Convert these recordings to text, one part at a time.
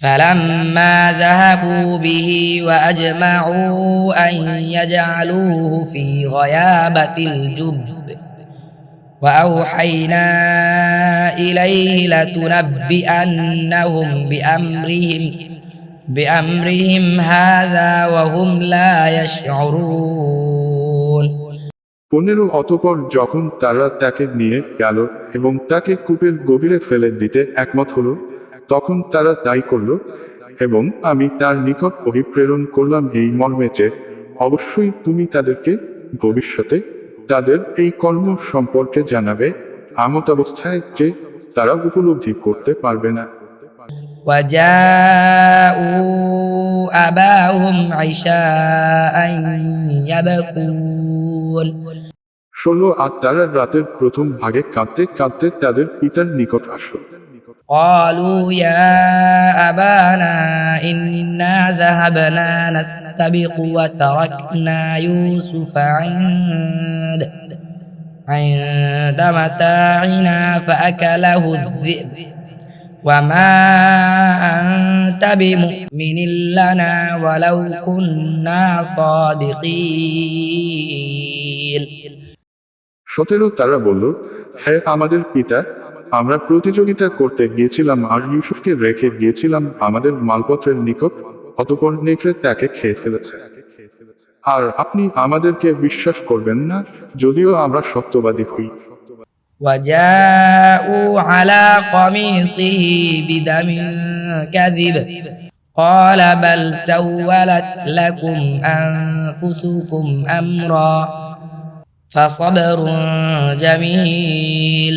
فلما ذهبوا به وأجمعوا أن يجعلوه في غيابة الجب وأوحينا إليه لتنبئنهم بأمرهم بأمرهم هذا وهم لا يشعرون পনেরো অতপর যখন তারা তাকে নিয়ে গেল এবং তাকে কূপের গভীরে ফেলে দিতে একমত হলো তখন তারা তাই করল এবং আমি তার নিকট অভিপ্রেরণ করলাম এই মর্মে যে অবশ্যই তুমি তাদেরকে ভবিষ্যতে তাদের এই কর্ম সম্পর্কে জানাবে আমত অবস্থায় যে তারা উপলব্ধি করতে পারবে না وجاءوا أباهم عشاء يبكون ষোলো আর তারা রাতের প্রথম ভাগে কাঁদতে কাঁদতে তাদের পিতার নিকট আসলো قالوا يا أبانا إنا ذهبنا نستبق وتركنا يوسف عند عند متاعنا فأكله الذئب وما أنت بمؤمن لنا ولو كنا صادقين সতেরো তারা বলল হ্যাঁ আমাদের পিতা আমরা প্রতিযোগিতা করতে গিয়েছিলাম আর ইউসুফকে রেখে গিয়েছিলাম আমাদের মালপত্রের নিকট অতপর নেকড়ে তাকে খেয়ে ফেলেছে আর আপনি আমাদেরকে বিশ্বাস করবেন না যদিও আমরা সত্যবাদী হই وجاءوا على قميصه بدم كذب قال بل سولت لكم أنفسكم أمرا فصبر جميل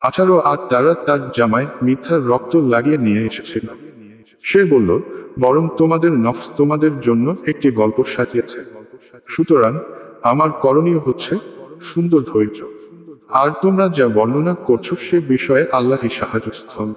আঠারো আট তারা তার জামায় মিথ্যার রক্ত লাগিয়ে নিয়ে এসেছিল। সে বলল, বরং তোমাদের নফস তোমাদের জন্য একটি গল্প সাজিয়েছে। সুতরাং আমার করণীয় হচ্ছে সুন্দর ধৈর্য। আর তোমরা যা বর্ণনা করছ সে বিষয়ে আল্লাহের সাহায্য স্থল